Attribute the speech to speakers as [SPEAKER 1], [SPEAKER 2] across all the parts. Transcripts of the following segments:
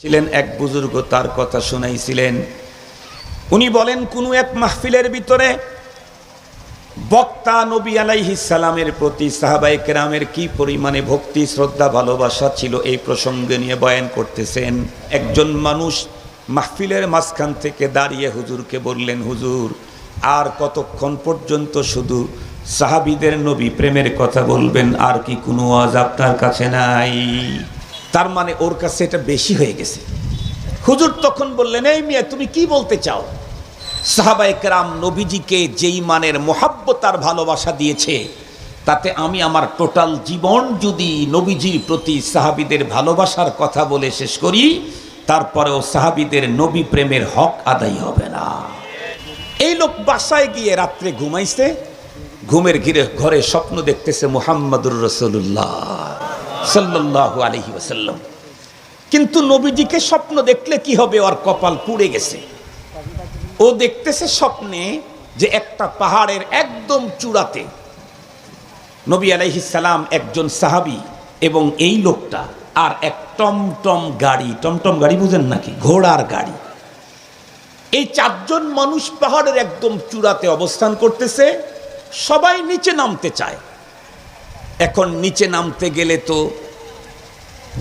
[SPEAKER 1] ছিলেন এক বুজুর্গ, তার কথা শুনাইছিলেন। উনি বলেন, কোনো এক মাহফিলের ভিতরে বক্তা নবী সালামের প্রতি সাহাবাই কেরামের কি পরিমাণে ভক্তি, শ্রদ্ধা, ভালোবাসা ছিল এই প্রসঙ্গে নিয়ে বয়ান করতেছেন। একজন মানুষ মাহফিলের মাঝখান থেকে দাঁড়িয়ে হুজুরকে বললেন, হুজুর, আর কতক্ষণ পর্যন্ত শুধু সাহাবিদের নবী প্রেমের কথা বলবেন? আর কি কোনো আজ আপনার কাছে নাই? তার মানে ওর কাছে এটা বেশি হয়ে গেছে। হুজুর তখন বললেন, এই মিয়া, তুমি কি বলতে চাও? সাহাবায়ে কেরাম নবীজিকে যেই মানের মোহাব্বত আর ভালোবাসা দিয়েছে, তাতে আমি আমার টোটাল জীবন যদি নবীজির প্রতি সাহাবিদের ভালোবাসার কথা বলে শেষ করি, তারপরেও সাহাবিদের নবী প্রেমের হক আদায় হবে না। এই লোক বাসায় গিয়ে রাত্রে ঘুমাইছে, ঘুমের ঘিরে ঘরে স্বপ্ন দেখতেছে মোহাম্মদুর রসুল্লাহ সাল্লাহ আলহি ওসাল্লাম কিন্তু নবীজিকে স্বপ্ন দেখলে কি হবে? ওর কপাল পুড়ে গেছে। ও দেখতেছে স্বপ্নে যে একটা পাহাড়ের একদম চূড়াতে নবী আলাইহিস সালাম একজন সাহাবি এবং এই লোকটা আর এক টমটম গাড়ি। টমটম গাড়ি বুঝেন নাকি? ঘোড়ার গাড়ি। এই চারজন মানুষ পাহাড়ের একদম চূড়াতে অবস্থান করতেছে। সবাই নিচে নামতে চায়। এখন নিচে নামতে গেলে তো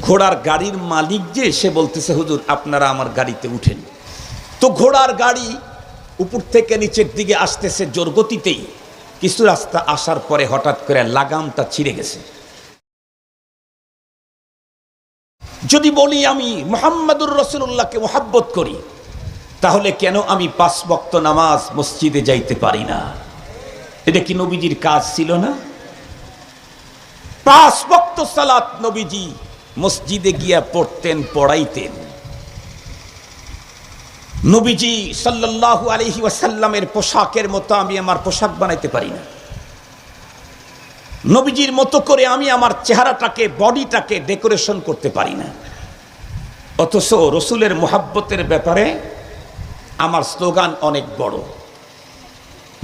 [SPEAKER 1] ঘোড়ার গাড়ির মালিক যে, সে বলতেছে, হুজুর, আপনারা আমার গাড়িতে উঠেন। তো ঘোড়ার গাড়ি উপর থেকে নিচের দিকে আসতেছে জোর গতিতেই। কিছু রাস্তা আসার পরে হঠাৎ করে লাগামটা ছিঁড়ে গেছে। যদি বলি আমি মোহাম্মদুর রসুল্লাহকে মোহাব্বত করি, তাহলে কেন আমি পাঁচ বক্ত নামাজ মসজিদে যাইতে পারি না? এটা কি নবীজির কাজ ছিল না? পাঁচ বক্ত সালাত নবীজি মসজিদে গিয়া পড়তেন, পড়াইতেন। নবীজি সাল্লাল্লাহু আলহি ওয়াসাল্লামের পোশাকের মতো আমি আমার পোশাক বানাইতে পারি না। নবীজির মতো করে আমি আমার চেহারাটাকে, বডিটাকে ডেকোরেশন করতে পারি না। অথচ রসুলের মোহাব্বতের ব্যাপারে আমার স্লোগান অনেক বড়।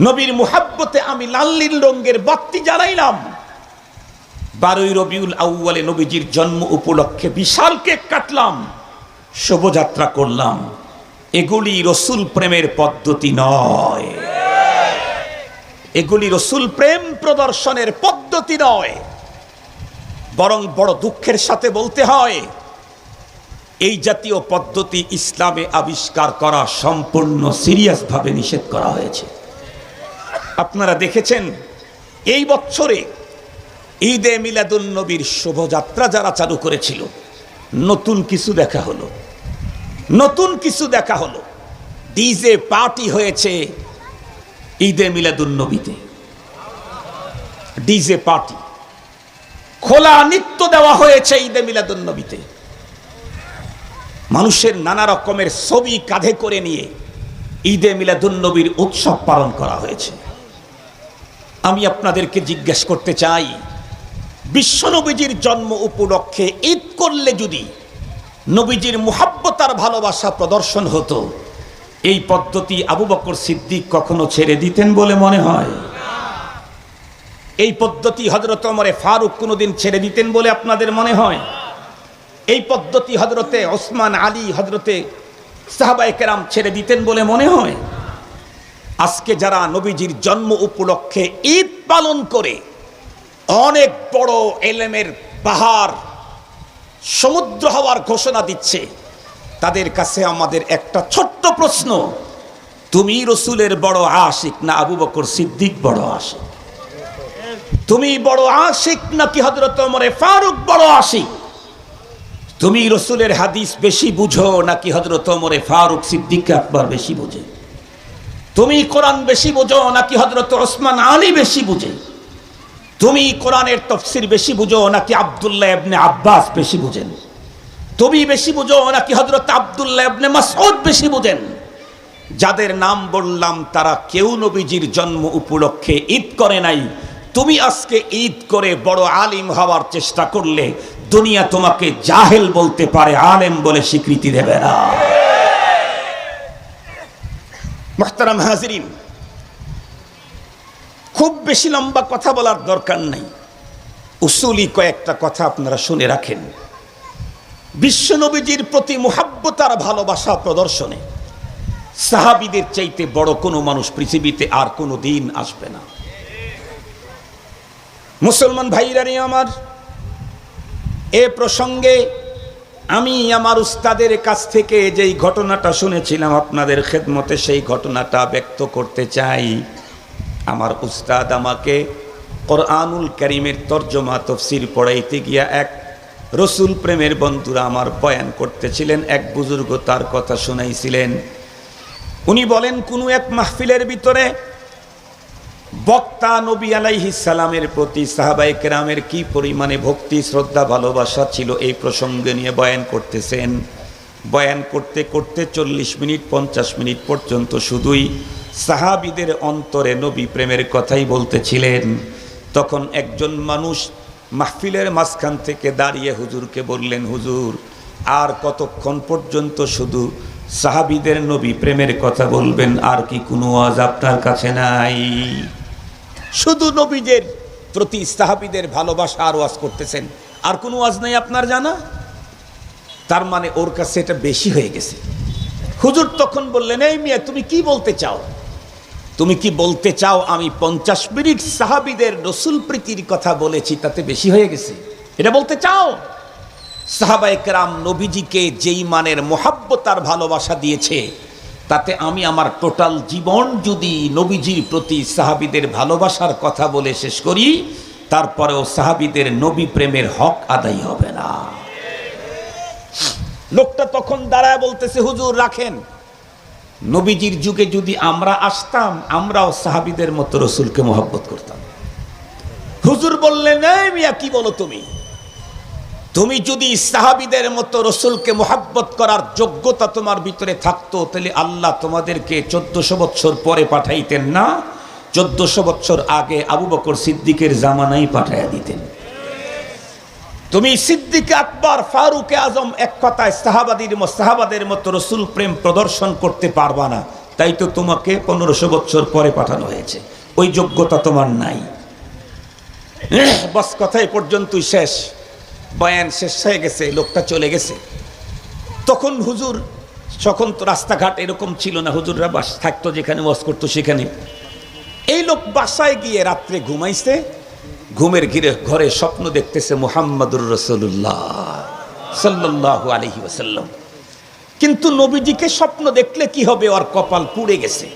[SPEAKER 1] নবীর মোহাব্বতে আমি লাল্লির রঙ্গের বাত্তি জ্বালাইলাম। বারোই রবিউল আউ্বালে নবীজির জন্ম উপলক্ষে বিশাল কেক কাটলাম, শোভযাত্রা করলাম। এগুলি রসুল প্রেমের পদ্ধতি নয়। এগুলি রসুল প্রেম প্রদর্শনের পদ্ধতি নয়। বরং বড় দুঃখের সাথে বলতে হয়, এই জাতীয় পদ্ধতি ইসলামে আবিষ্কার করা সম্পূর্ণ সিরিয়াসভাবে নিষেধ করা হয়েছে। আপনারা দেখেছেন, এই বছরে ঈদে মিলাদুন নবীর শোভযাত্রা যারা চালু করেছিল, নতুন কিছু দেখা হলো। নতুন কিছু দেখা হলো। ডিজে পার্টি হয়েছে ঈদে মিলাদুন নবীতে। DJ party. খোলা নৃত্য দেওয়া হয়েছে ঈদে মিলাদুন নবীতে। মানুষের নানা রকমের ছবি কাঁধে করে নিয়ে ঈদে মিলাদুন নবীর উৎসব পালন করা হয়েছে। আমি আপনাদেরকে জিজ্ঞেস করতে চাই বিশ্বনবীজির জন্ম উপলক্ষে ঈদ করলে যদি নবীজির মুহাব্বতার ভালোবাসা প্রদর্শন হতো, এই পদ্ধতি আবু বকর সিদ্দিক কখনো ছেড়ে দিতেন বলে মনে হয়? এই পদ্ধতি হজরত অমরে ফারুক কোনোদিন ছেড়ে দিতেন বলে আপনাদের মনে হয়? এই পদ্ধতি হজরতে ওসমান আলী হজরতে সাহাবাই কেরাম ছেড়ে দিতেন বলে মনে হয়? আজকে যারা নবীজির জন্ম উপলক্ষে ঈদ পালন করে অনেক বড় এলেমের পাহাড় সমুদ্র হওয়ার ঘোষণা দিচ্ছে। তাদের কাছে আমাদের একটা ছোট্ট প্রশ্ন, তুমি রসুলের বড় আশিক না আবু বকর সিদ্দিক বড় আশিক? তুমি বড় আশিক নাকি হজরত মরে ফারুক বড় আশিক? তুমি রসুলের হাদিস বেশি বুঝো নাকি হজরত মরে ফারুক সিদ্দিক আকবর বেশি বুঝে? তুমি কোরআন বেশি বুঝো নাকি হজরত ওসমান আলী বেশি বুঝে? তুমি কোরআনের তফসির বেশি বুঝো নাকি আবদুল্লাহ ইবনে আব্বাস বেশি বুঝেন? তুমি বেশি বুঝো নাকি হজরত আবদুল্লাহ ইবনে মাসউদ বেশি বুঝেন? যাদের নাম বললাম, তারা কেউ নবীজির জন্ম উপলক্ষে ঈদ করে নাই। তুমি আজকে ঈদ করে বড় আলিম হওয়ার চেষ্টা করলে, দুনিয়া তোমাকে জাহেল বলতে পারে, আলেম বলে স্বীকৃতি দেবে না। মোহতারাম হাজরিন খুব বেশি লম্বা কথা বলার দরকার নাই। উসুলি কয়েকটা কথা আপনারা শুনে রাখেন। বিশ্বনবীজির প্রতি মোহাব্বতার ভালোবাসা প্রদর্শনে সাহাবিদের চাইতে বড় কোনো মানুষ পৃথিবীতে আর কোনো দিন আসবে না। মুসলমান ভাইরানি আমার, এ প্রসঙ্গে আমি আমার উস্তাদের কাছ থেকে যেই ঘটনাটা শুনেছিলাম, আপনাদের খেদমতে সেই ঘটনাটা ব্যক্ত করতে চাই। আমার উস্তাদ আমাকে কোরআনুল করিমের তর্জমা তফসির পড়াইতে গিয়া এক রসুল প্রেমের বন্ধুরা আমার বয়ান করতেছিলেন, এক বুজুর্গ তার কথা শুনাইছিলেন। উনি বলেন, কোনো এক মাহফিলের ভিতরে বক্তা নবী সালামের প্রতি সাহাবাই কেরামের কি পরিমাণে ভক্তি, শ্রদ্ধা, ভালোবাসা ছিল এই প্রসঙ্গে নিয়ে বয়ান করতেছেন। বয়ান করতে করতে চল্লিশ মিনিট, পঞ্চাশ মিনিট পর্যন্ত শুধুই সাহাবিদের অন্তরে নবী প্রেমের কথাই বলতেছিলেন। তখন একজন মানুষ মাহফিলের মাঝখান থেকে দাঁড়িয়ে হুজুরকে বললেন, হুজুর, আর কতক্ষণ পর্যন্ত শুধু সাহাবিদের নবী প্রেমের কথা বলবেন, আর কি কোনো আজ আপনার কাছে নাই? শুধু নবীদের প্রতি সাহাবিদের ভালোবাসা আর ওয়াজ করতেছেন। আর কোনো ওয়াজ নাই আপনার জানা? তার মানে ওর কাছে এটা বেশি হয়ে গেছে। হুজুর তখন বললেন, এই মিয়া, তুমি কি বলতে চাও? তুমি কি বলতে চাও আমি পঞ্চাশ মিনিট সাহাবিদের রসুল প্রীতির কথা বলেছি, তাতে বেশি হয়ে গেছে? এটা বলতে চাও? সাহাবাইকরাম নবীজিকে যেই মানের মোহাব্বত আর ভালোবাসা দিয়েছে, তাতে আমি আমার টোটাল জীবন যদি নবীজির প্রতি সাহাবিদের ভালোবাসার কথা বলে শেষ করি, তারপরেও সাহাবিদের নবী প্রেমের হক আদায় হবে না। লোকটা তখন দাঁড়ায় বলতেছে, হুজুর, রাখেন। নবীজির যুগে যদি আমরা আসতাম, আমরাও সাহাবিদের মতো রসুলকে মোহাব্বত করতাম। হুজুর বললেন কি বলো তুমি? তুমি যদি সাহাবিদের মতো রসুলকে মোহাব্বত করার যোগ্যতা তোমার ভিতরে থাকতো, তাহলে আল্লাহ তোমাদেরকে চোদ্দশো বছর পরে পাঠাইতেন না, চোদ্দশো বছর আগে আবু বকর সিদ্দিকের জামানাই পাঠাইয়া দিতেন। তুমি সিদ্দিক আকবর, ফারুক আজম এক কথায় সাহাবাদির সাহাবাদের মতো রসুল প্রেম প্রদর্শন করতে পারবা না। তাই তো তোমাকে পনেরোশো বছর পরে পাঠানো হয়েছে। ওই যোগ্যতা তোমার নাই। বস, কথা এ পর্যন্তই শেষ। বয়ান শেষ হয়ে গেছে, লোকটা চলে গেছে। তখন হুজুর তখন তো রাস্তাঘাট এরকম ছিল না, হুজুররা বাস থাকতো যেখানে ওয়াজ করতো সেখানে। এই লোক বাসায় গিয়ে রাত্রে ঘুমাইছে ঘুমের ঘিরে ঘরে স্বপ্ন দেখতেছে মোহাম্মদুর রসুল্লাহ সাল্লাহ আলহি ওসাল্লাম কিন্তু নবীজিকে স্বপ্ন দেখলে কি হবে? ওর কপাল পুড়ে গেছে।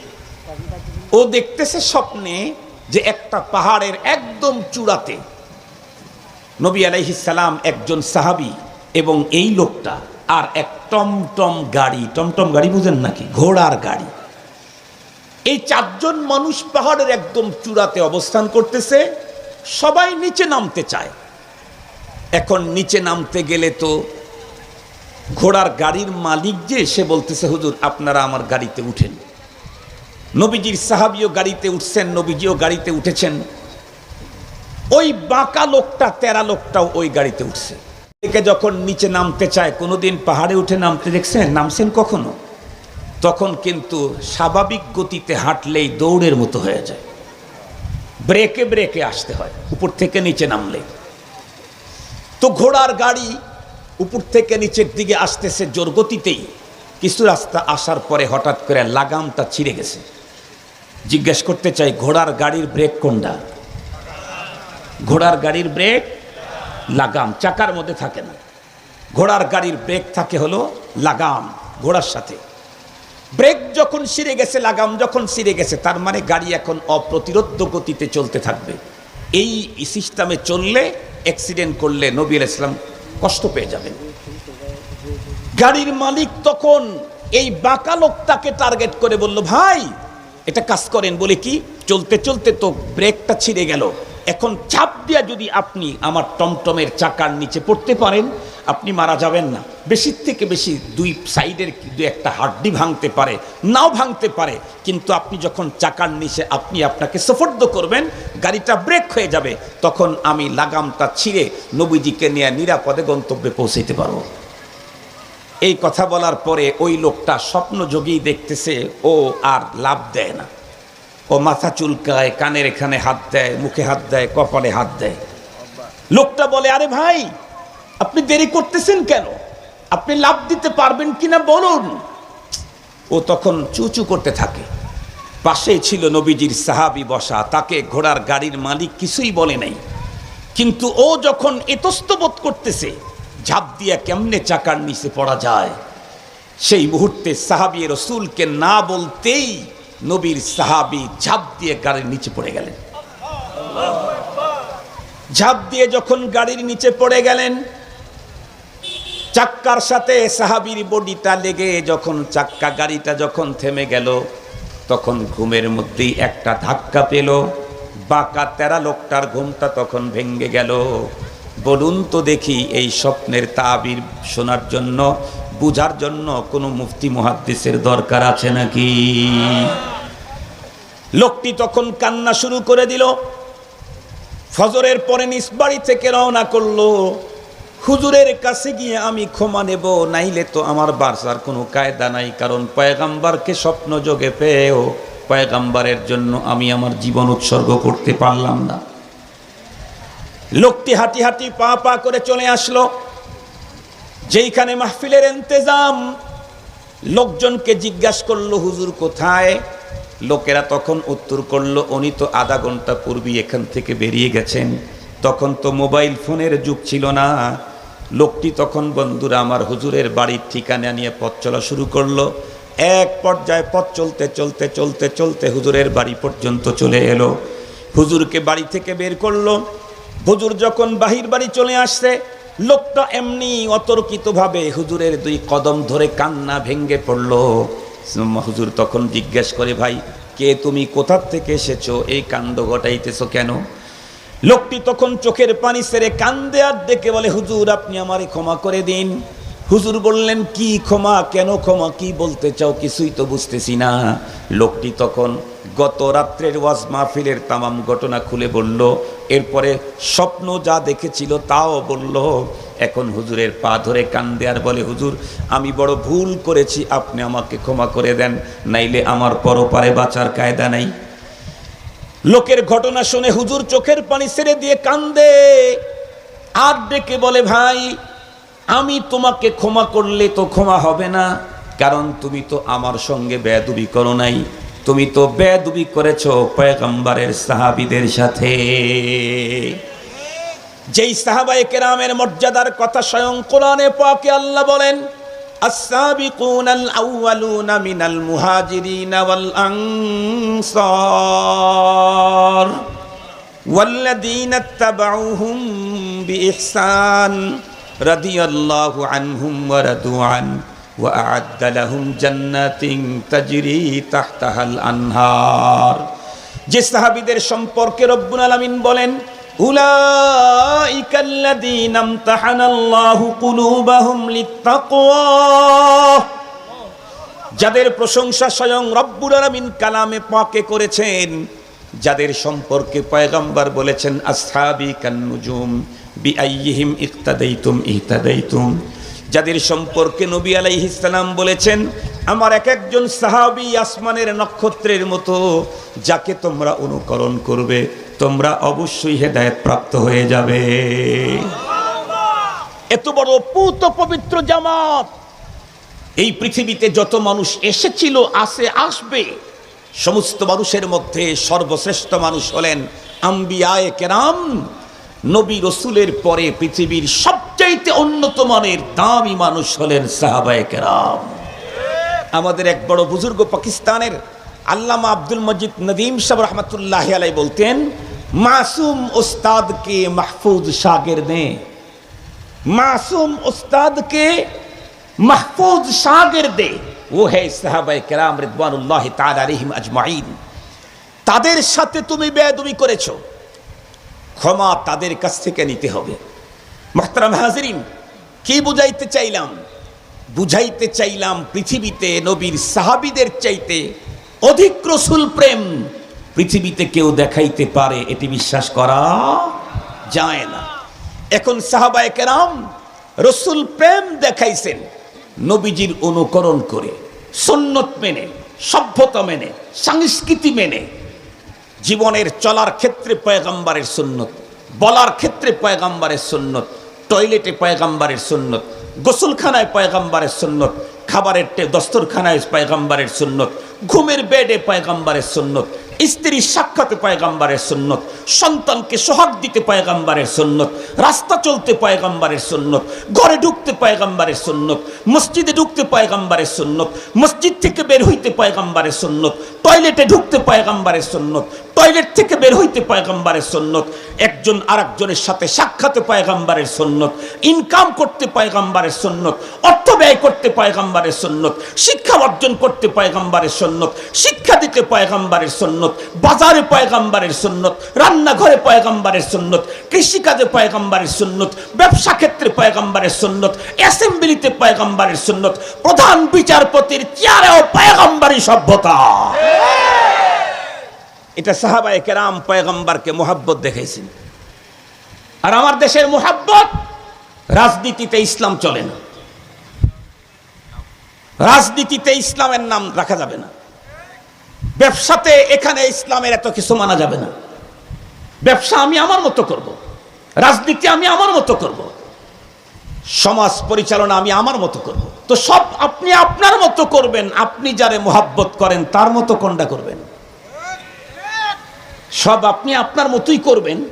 [SPEAKER 1] ও দেখতেছে স্বপ্নে যে একটা পাহাড়ের একদম চূড়াতে নবী আলাইহিসালাম একজন সাহাবি এবং এই লোকটা আর এক টমটম গাড়ি। টমটম গাড়ি বুঝেন নাকি? ঘোড়ার গাড়ি। এই চারজন মানুষ পাহাড়ের একদম চূড়াতে অবস্থান করতেছে। সবাই নিচে নামতে চায়। এখন নিচে নামতে গেলে তো ঘোড়ার গাড়ির মালিক যে, সে বলতেছে, হুজুর, আপনারা আমার গাড়িতে উঠেন। নবীজির সাহাবিও গাড়িতে উঠছেন, নবীজিও গাড়িতে উঠেছেন। ওই বাঁকা লোকটা, তেরা লোকটাও ওই গাড়িতে উঠছে। একে যখন নিচে নামতে চায়, কোনোদিন পাহাড়ে উঠে নামতে দেখছেন নামছেন কখনো? তখন কিন্তু স্বাভাবিক গতিতে হাঁটলেই দৌড়ের মতো হয়ে যায়। ব্রেকে ব্রেকে আসতে হয়, উপর থেকে নিচে নামলে। তো ঘোড়ার গাড়ি উপর থেকে নিচের দিকে আসতেছে জোর গতিতেই। কিছু রাস্তা আসার পরে হঠাৎ করে লাগামটা ছিঁড়ে গেছে। জিজ্ঞেস করতে চাই, ঘোড়ার গাড়ির ব্রেক কোনটা? ঘোড়ার গাড়ির ব্রেক লাগাম, চাকার মধ্যে থাকে না। ঘোড়ার গাড়ির ব্রেক থাকে হলো লাগাম, ঘোড়ার সাথে। ব্রেক যখন সিরে গেছে, লাগাম যখন সিরে গেছে, তার মানে গাড়ি এখন অপ্রতিরোধ গতিতে চলতে থাকবে। এই সিস্টেমে চললে অ্যাক্সিডেন্ট করলে নবী ইসলাম কষ্ট পেয়ে যাবেন। গাড়ির মালিক তখন এই বাঁকা লোকটাকে টার্গেট করে বলল, ভাই, এটা কাজ করেন। বলে কি, চলতে চলতে তো ব্রেকটা ছিঁড়ে গেল। এখন চাপ দিয়া যদি আপনি আমার টমটমের চাকার নিচে পড়তে পারেন, আপনি মারা যাবেন না। বেশি থেকে বেশি দুই সাইডের দু একটা হাড্ডি ভাঙতে পারে, নাও ভাঙতে পারে। কিন্তু আপনি যখন চাকার নিচে আপনি আপনাকে সফর্দ করবেন, গাড়িটা ব্রেক হয়ে যাবে, তখন আমি লাগামটা ছিঁড়ে নবীজিকে নিয়ে নিরাপদে গন্তব্যে পৌঁছাইতে পারব। এই কথা বলার পরে ওই লোকটা স্বপ্ন যোগেই দেখতেছে, ও আর লাভ দেয় না। ও মাথা চুলকায়, কানের এখানে হাত দেয়, মুখে হাত দেয়, কপালে হাত দেয়। লোকটা বলে, আরে ভাই, আপনি দেরি করতেছেন কেন? আপনি লাভ দিতে পারবেন কিনা বলুন। ও তখন চুচু করতে থাকে। পাশেই ছিল নবীজির সাহাবি বসা, তাকে ঘোড়ার গাড়ির মালিক কিছুই বলে নাই। কিন্তু ও যখন এতস্তবোধ করতেছে, ঝাঁপ দিয়া কেমনে চাকার নিচে পড়া যায়? সেই মুহূর্তে সাহাবি রসুলকে না বলতেই নবীর সাহাবি ঝাঁপ দিয়ে গাড়ির নিচে পড়ে গেলেন। ঝাঁপ দিয়ে যখন গাড়ির নিচে পড়ে গেলেন, চাক্কার সাথে সাহাবির বডিটা লেগে যখন চাক্কা গাড়িটা যখন থেমে গেল, তখন ঘুমের মধ্যেই একটা ধাক্কা পেল। বাঁকা তেরা লোকটার ঘুমটা তখন ভেঙ্গে গেল। বলুন তো দেখি এই স্বপ্নের তাবির শোনার জন্য বুঝার জন্য কোনো মুফতি, মুহাদ্দিসের দরকার আছে নাকি? লোকটি তখন কান্না শুরু করে দিল। ফজরের পরে নিজ বাড়ি থেকে রওনা করল। হুজুরের কাছে গিয়ে আমি ক্ষমা নেব, নাইলে তো আমার বারসার কোনো কায়দা নাই, কারণ পয়গাম্বারকে স্বপ্ন যোগে পেয়েও পয়গাম্বারের জন্য আমি আমার জীবন উৎসর্গ করতে পারলাম না। লোকটি হাঁটি হাঁটি পা পা করে চলে আসলো। যেইখানে মাহফিলের ইন্তেজাম, লোকজনকে জিজ্ঞাসা করল, হুজুর কোথায়? লোকেরা তখন উত্তর করল, উনি তো আধা ঘণ্টা পূর্বে এখান থেকে বেরিয়ে গেছেন। তখন তো মোবাইল ফোনের যুগ ছিল না। লোকটি তখন, বন্ধুরা, আমার হুজুরের বাড়ির ঠিকানা নিয়ে পথ চলা শুরু করল। এক পর্যায়ে পথ চলতে চলতে চলতে চলতে হুজুরের বাড়ি পর্যন্ত চলে এলো। হুজুরকে বাড়ি থেকে বের করল। হুজুর যখন বাহির বাড়ি চলে আসছে লোকটা এমনি অতর্কিতভাবে হুজুরের দুই কদম ধরে কান্না ভেঙ্গে পড়ল। হুজুর তখন জিজ্ঞেস করে, ভাই, কে তুমি? কোথার থেকে এসেছ? এই কাণ্ড ঘটাইতেছো কেন? লোকটি তখন চোখের পানি সেরে কান্দে আর দেখে বলে, হুজুর, আপনি আমারে ক্ষমা করে দিন। হুজুর বললেন, কি ক্ষমা? কেন ক্ষমা? কি বলতে চাও? কিছুই তো বুঝতেছি না। লোকটি তখন গত রাত্রের ওয়াজ মাহফিলের তামাম ঘটনা খুলে বলল এরপরে স্বপ্ন যা দেখেছিল তাও বলল, এখন হুজুরের পা ধরে কান্দে আর বলে, হুজুর, আমি বড় ভুল করেছি, আপনি আমাকে ক্ষমা করে দেন, নাইলে আমার পরপারে বাঁচার কায়দা নাই। লোকের ঘটনা শুনে হুজুর চোখের পানি ছেড়ে দিয়ে কান্দে। আর ডেকে বলে, ভাই, আমি তোমাকে ক্ষমা করলে তো ক্ষমা হবে না, কারণ তুমি তো আমার সঙ্গে বেদুবি করো নাই। তুমি তো বেদুবি করেছ পয়গম্বরের সাহাবিদের সাথে যেই সাহাবায়ে কেরামের মর্যাদার কথা স্বয়ং কোরআনে পাকে আল্লাহ বলেন السابقون الأولون من المهاجرين والأنصار والذين اتبعوهم بإحسان رضي الله عنهم ورضوا عنه وأعد لهم جنات تجري تحتها الأنهار যে সাহাবিদের সম্পর্কে রব্বুল আলামিন বলেন উলাইকা আল্লাযীনা ইমতাহানাল্লাহু কুলুবাহুম লিত্তাকওয়া যাদের প্রশংসা স্বয়ং রব্বুল আলামিন কালামে পাকে করেছেন যাদের সম্পর্কে পয়গম্বর বলেছেন আসহাবি কান্নুজুম বিআইয়িহিম ইক্তাদাইতুম ইহতাদাইতুম যাদের সম্পর্কে নবী আলাইহিস সালাম বলেছেন, আমার এক একজন সাহাবী আসমানের নক্ষত্রের মতো, যাকে তোমরা অনুকরণ করবে, তোমরা অবশ্যই হেদায়েত প্রাপ্ত হয়ে যাবে। এত বড় পুত পবিত্র জামাত। এই পৃথিবীতে যত মানুষ এসেছিল আসে আসবে, সমস্ত মানুষের মধ্যে সর্বশ্রেষ্ঠ মানুষ হলেন আম্বিয়ায়ে কেরাম। নবী রসুলের পরে পৃথিবীর সবচাইতে উন্নত মানের দামি মানুষ হলেন সাহাবায় কেরাম। আমাদের এক বড় বুজুর্গ পাকিস্তানের আল্লামা আব্দুল মজিদ নদীম সাহ রহমতুল্লাহ আলাই বলতেন, মাসুম ওস্তাদকে মাহফুজ সাগের নে। মাসুম ওস্তাদকে মাহফুজ সাগের দে। ও হে সাহাবায় কেরাম রিদবানুল্লাহ তার আলিহিম আজমাইন, তাদের সাথে তুমি বেয়াদুমি করেছ। ক্ষমা তাদের কাছ থেকে নিতে হবে। মোহতারাম হাজরিন, কি বুঝাইতে চাইলাম? বুঝাইতে চাইলাম পৃথিবীতে নবীর সাহাবিদের চাইতে অধিক রসুল প্রেম। পৃথিবীতে কেউ দেখাইতে পারে, এটি বিশ্বাস করা যায় না। এখন সাহাবায়ে কেরাম রসুল প্রেম দেখাইছেন, নবীজির অনুকরণ করে সন্ন্যত মেনে, সভ্যতা মেনে, সংস্কৃতি মেনে। জীবনের চলার ক্ষেত্রে পয়গাম্বারের সুন্নত, বলার ক্ষেত্রে পয়গাম্বারের সুন্নত টয়লেটে পয়গাম্বারের সুন্নত গোসলখানায় পয়গাম্বারের সুন্নত খাবারের দস্তরখানায় পয়গাম্বারের সুন্নত ঘুমের বেডে পয়গাম্বারের সুন্নত স্ত্রীর সাক্ষাতে পয়গাম্বারের সুন্নত সন্তানকে সোহাগ দিতে পয়গাম্বারের সুন্নত রাস্তা চলতে পয়গাম্বারের সুন্নত ঘরে ঢুকতে পয়গাম্বারের সুন্নত মসজিদে ঢুকতে পয়গাম্বারের সুন্নত মসজিদ থেকে বের হইতে পয়গাম্বারের সুন্নত টয়লেটে ঢুকতে পয়গাম্বারের সুন্নত টয়লেট থেকে বের হইতে পয়গাম্বারের সুন্নত একজন আরেকজনের সাথে সাক্ষাতে পয়গাম্বারের সুন্নত ইনকাম করতে পয়গাম্বারের সুন্নত অর্থ ব্যয় করতে পয়গাম্বারের সুন্নত শিক্ষা অর্জন করতে পয়গাম্বারের সুন্নত শিক্ষা দিতে পয়গাম্বারের সুন্নত বাজারে পয়গাম্বারের সুন্নত রান্নাঘরে পয়গাম্বারের সুন্নত কৃষিকাজে পয়গাম্বারের সুন্নত ব্যবসা ক্ষেত্রে পয়গাম্বারের সুন্নত অ্যাসেম্বলিতে পয়গাম্বারের সুন্নত প্রধান বিচারপতির চেয়ারেও পয়গাম্বারি সভ্যতা এটা সাহাবায়ে কেরাম পয়গম্বরকে মোহাব্বত দেখেছেন আর আমার দেশের মোহাব্বত, রাজনীতিতে ইসলাম চলে না রাজনীতিতে ইসলামের নাম রাখা যাবে না ব্যবসাতে এখানে ইসলামের এত কিছু মানা যাবে না ব্যবসা আমি আমার মতো করব। রাজনীতি আমি আমার মতো করব। সমাজ পরিচালনা আমি আমার মতো করব। তো সব আপনি আপনার মতো করবেন, আপনি যারে মোহাব্বত করেন, তার মতো কোনটা করবেন? সব আপনি আপনার মতোই করবেন,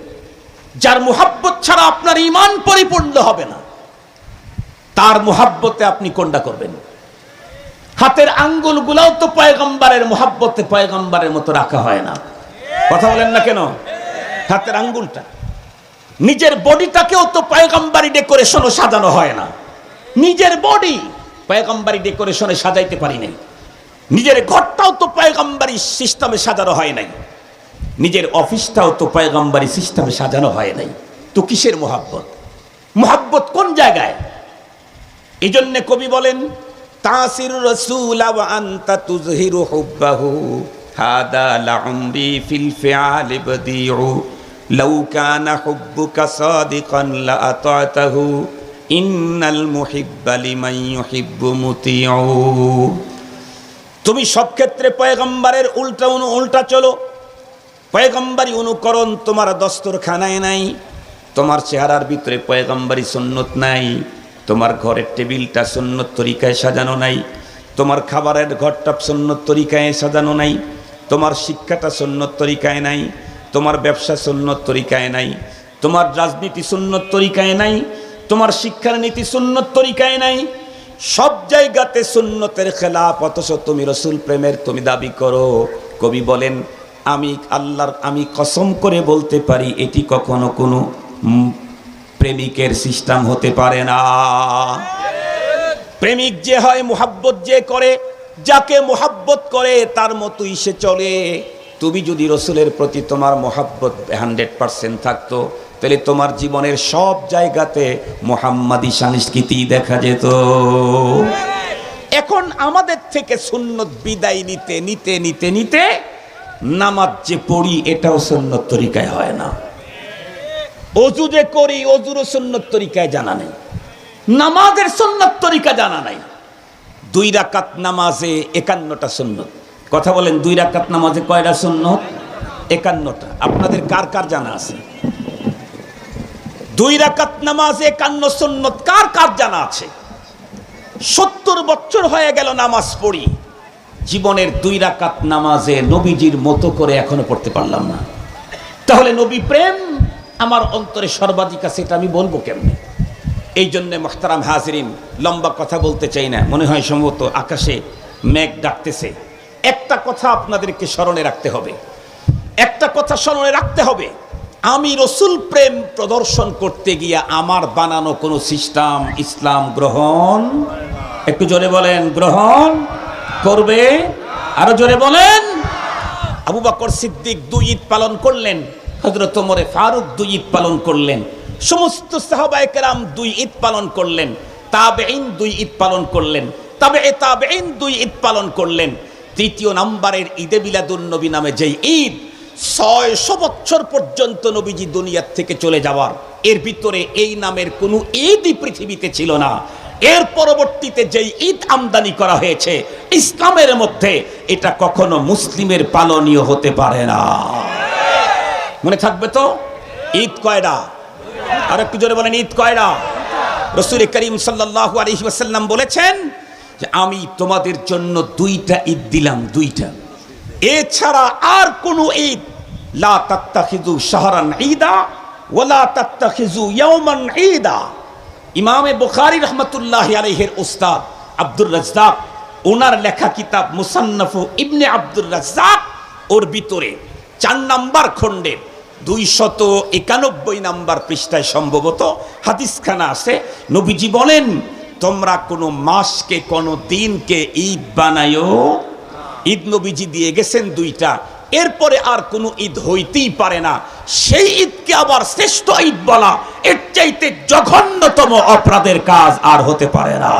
[SPEAKER 1] যার মোহাব্বত ছাড়া আপনার ইমান পরিপূর্ণ হবে না, তার মোহাব্বতে আপনি কোনটা করবেন? হাতের আঙ্গুল গুলাও তো পয়গম্বারের মোহাব্বতে পয়গম্বারের মতো রাখা হয় না। কথা বলেন না কেন? হাতের আঙ্গুলটা। নিজের বডিটাকেও তো পয়গম্বারি ডেকোরেশনও সাজানো হয় না। নিজের বডি পয়গম্বারি ডেকোরেশনে সাজাইতে পারি নাই। নিজের ঘরটাও তো পয়গম্বারি সিস্টেমে সাজানো হয় নাই। নিজের অফিসটাও তো পয়গম্বারি সিস্টেমে সাজানো হয় নাই। তো কিসের মোহাব্বত? মোহাব্বত কোন জায়গায়? এই জন্যে কবি বলেন, তাসির রসুল আন্তা তুজহিরু হুব্বাহু, হাদা লাউমরি ফিল ফিআল বদিউ। লাউ কানা হুব্বুকা সাদিকান লা আতাতাহু, ইন্নাল মুহিব্বা লিমান ইউহিব্বু মুতিউ। তুমি সব ক্ষেত্রে পয়গম্বরের উল্টা অনু, উল্টা চলো। পয়গম্বরী অনুকরণ তোমার দস্তরখানায় নাই, তোমার চেহারার ভিতরে পয়গম্বরী সুন্নত নাই, তোমার ঘরের টেবিলটা সুন্নত তরিকায় সাজানো নাই, তোমার খাবারের ঘরটা সুন্নত তরিকায় সাজানো নাই, তোমার শিক্ষাটা সুন্নত তরিকায় নাই তোমার ব্যবসা সুন্নত তরিকায় নাই, তোমার রাজনীতি সুন্নত তরিকায় নাই, তোমার শিক্ষার নীতি সুন্নত তরিকায় নাই, সব জায়গাতে সুন্নতের খেলাফ অথচ তুমি রসুল প্রেমের তুমি দাবি করো। কবি বলেন, আমি আল্লাহর, আমি কসম করে বলতে পারি, এটি কখনো কোনো প্রেমিকের সিস্টেম হতে পারে না। প্রেমিক যে হয়, মোহাব্বত যে করে, যাকে মোহাব্বত করে, তার মতোই সে চলে। তুমি যদি রসুলের প্রতি তোমার মোহাব্বত হান্ড্রেড পার্সেন্ট থাকতো, তাহলে তোমার জীবনের সব জায়গাতে মোহাম্মদী সংস্কৃতি দেখা যেত। এখন আমাদের থেকে সুন্নত বিদায় নিতে নিতে নিতে নিতে নামাজ যে পড়ি, এটাও সুন্নত তরিকায় হয় না। অজু যে করি, অজুরও সুন্নত তরিকায় জানা নেই। নামাজের সুন্নত তরিকা জানা নাই। দুই রাকাত নামাজে একান্নটা সুন্নত। কথা বলেন, দুই রাকাত নামাজে কয়টা সুন্নত? একান্নটা। আপনাদের কার কার জানা আছে? দুই রাকাত নামাজে একান্ন সুন্নত কার কার জানা আছে? সত্তর বছর হয়ে গেল নামাজ পড়ি। জীবনের দুই রাকাত নামাজে নবীজির মতো করে এখনও পড়তে পারলাম না। তাহলে নবী প্রেম? আমার অন্তরে সর্বাধিক আছে, এটা আমি বলব কেমনে? এই জন্যে মোহতারাম হাজরিন, লম্বা কথা বলতে চাই না। মনে হয় সম্ভবত আকাশে মেঘ ডাকতেছে। একটা কথা আপনাদেরকে স্মরণে রাখতে হবে। একটা কথা স্মরণে রাখতে হবে, আমি রসুল প্রেম প্রদর্শন করতে গিয়া আমার বানানো কোনো সিস্টেম ইসলাম গ্রহণ, একটু জোরে বলেন, গ্রহণ করবে? আরও জোরে বলেন। আবু বাকর সিদ্দিক দুই ঈদ পালন করলেন হজরত ওমরে ফারুক দুই ঈদ পালন করলেন, সমস্ত সাহাবায়ে কেরাম দুই ঈদ পালন করলেন, তাবেঈন দুই ঈদ পালন করলেন তবে এ তাবেঈন দুই ঈদ পালন করলেন। তৃতীয় নাম্বারের ঈদে বিলাদুন নবী নামে যেই ঈদ, ছয়শো বছর পর্যন্ত নবীজি দুনিয়ার থেকে চলে যাওয়ার। এর ভিতরে এই নামের কোনো ঈদই পৃথিবীতে ছিল না। এর পরবর্তীতে যেই ঈদ আমদানি করা হয়েছে, ইসলামের মধ্যে এটা কখনো মুসলিমের পালনীয় হতে পারে না। মনে থাকবে তো? ঈদ কয়টা আর একটু জোরে বলেন, ঈদ কয়টা রসুল করিম সাল্লাহ আলহি ওয়াসাল্লাম বলেছেন যে আমি তোমাদের জন্য দুইটা ঈদ দিলাম, দুইটা। এছাড়া আর কোন ঈদ। লা তাত্তাখিজু শাহরান ঈদা ওয়ালা তাত্তাখিজু ইয়াওমান ঈদা। ইমামে বুখারী রহমতুল্লাহ আলাইহির উস্তাদ আব্দুর রাজ্জাক, ওনার লেখা কিতাব মুসান্নাফু ইবনে আব্দুর রাজ্জাক, ওর ভিতরে চার নাম্বার খণ্ডের দুইশত একানব্বই নাম্বার পৃষ্ঠায় সম্ভবত হাদিসখানা আছে। নবীজি বলেন তোমরা কোনো মাসকে, কোনো দিনকে ঈদ বানায়ো। ঈদ নবীজি দিয়ে গেছেন দুইটা। এরপরে আর কোনো ঈদ হইতেই পারে না। সেই ঈদকে আবার শ্রেষ্ঠ ঈদ বলা, এর চাইতে জঘন্যতম অপরাধের কাজ আর হতে পারে না।